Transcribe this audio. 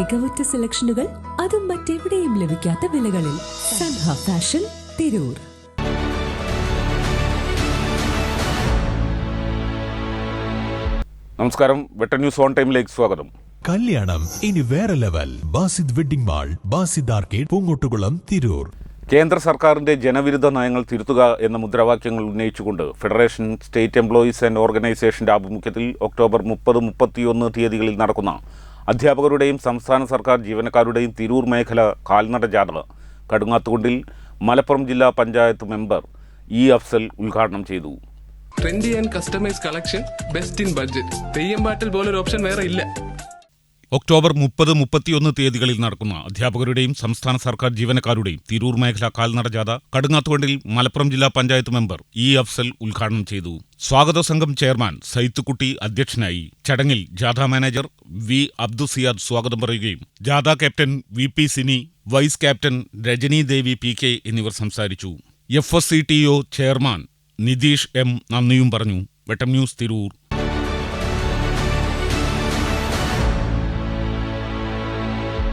മികവുറ്റ സെലക്ഷനുകൾ അതും മറ്റെവിടെയും ലഭിക്കാത്ത വിലകളിൽ സൻഹ ഫാഷൻ തിരൂർ. നമസ്കാരം. വെട്ടർ ന്യൂസ് ഓൺ ടൈമിലേക്ക് സ്വാഗതം. കല്യാണം ഇനി വേറെ level. Basid wedding mall Basid arcade Poongottukulam Tirur. കേന്ദ്ര സർക്കാരിന്റെ ജനവിരുദ്ധ നയങ്ങൾ തിരുത്തുക എന്ന മുദ്രാവാക്യങ്ങൾ ഉന്നയിച്ചുകൊണ്ട് ഫെഡറേഷൻ സ്റ്റേറ്റ് എംപ്ലോയീസ് ആൻഡ് ഓർഗനൈസേഷന്റെ ആഭിമുഖ്യത്തിൽ ഒക്ടോബർ മുപ്പത് മുപ്പത്തിയൊന്ന് തീയതികളിൽ നടക്കുന്ന അധ്യാപകരുടെയും സംസ്ഥാന സർക്കാർ ജീവനക്കാരുടെയും തിരൂർ മേഖല കാൽനട ജാഥ കടുങ്ങാത്തുകുണ്ടിൽ മലപ്പുറം ജില്ലാ പഞ്ചായത്ത് മെമ്പർ ഇ അഫ്സൽ ഉദ്ഘാടനം ചെയ്തു. Trendy and customise collection best in budget Theyyam പാട്ടിൽ പോലൊരു ഓപ്ഷൻ വേറെ ഇല്ല. ഒക്ടോബർ മുപ്പത് മുപ്പത്തിയൊന്ന് തീയതികളിൽ നടക്കുന്ന അധ്യാപകരുടെയും സംസ്ഥാന സർക്കാർ ജീവനക്കാരുടെയും തിരൂർ മേഖല കാൽനട ജാഥ കടുങ്ങാത്തുകൊണ്ടിൽ മലപ്പുറം ജില്ലാ പഞ്ചായത്ത് മെമ്പർ ഇ അഫ്സൽ ഉദ്ഘാടനം ചെയ്തു. സ്വാഗത സംഘം ചെയർമാൻ സൈത്തുക്കുട്ടി അധ്യക്ഷനായി. ചടങ്ങിൽ ജാഥ മാനേജർ വി അബ്ദുസിയാദ് സ്വാഗതം പറയുകയും ജാഥ captain V P Sini vice captain Rajani Devi P K എന്നിവർ സംസാരിച്ചു. F S C T O chairman Nitheesh M നന്ദിയും പറഞ്ഞു. വെട്ടം ന്യൂസ് തിരൂർ.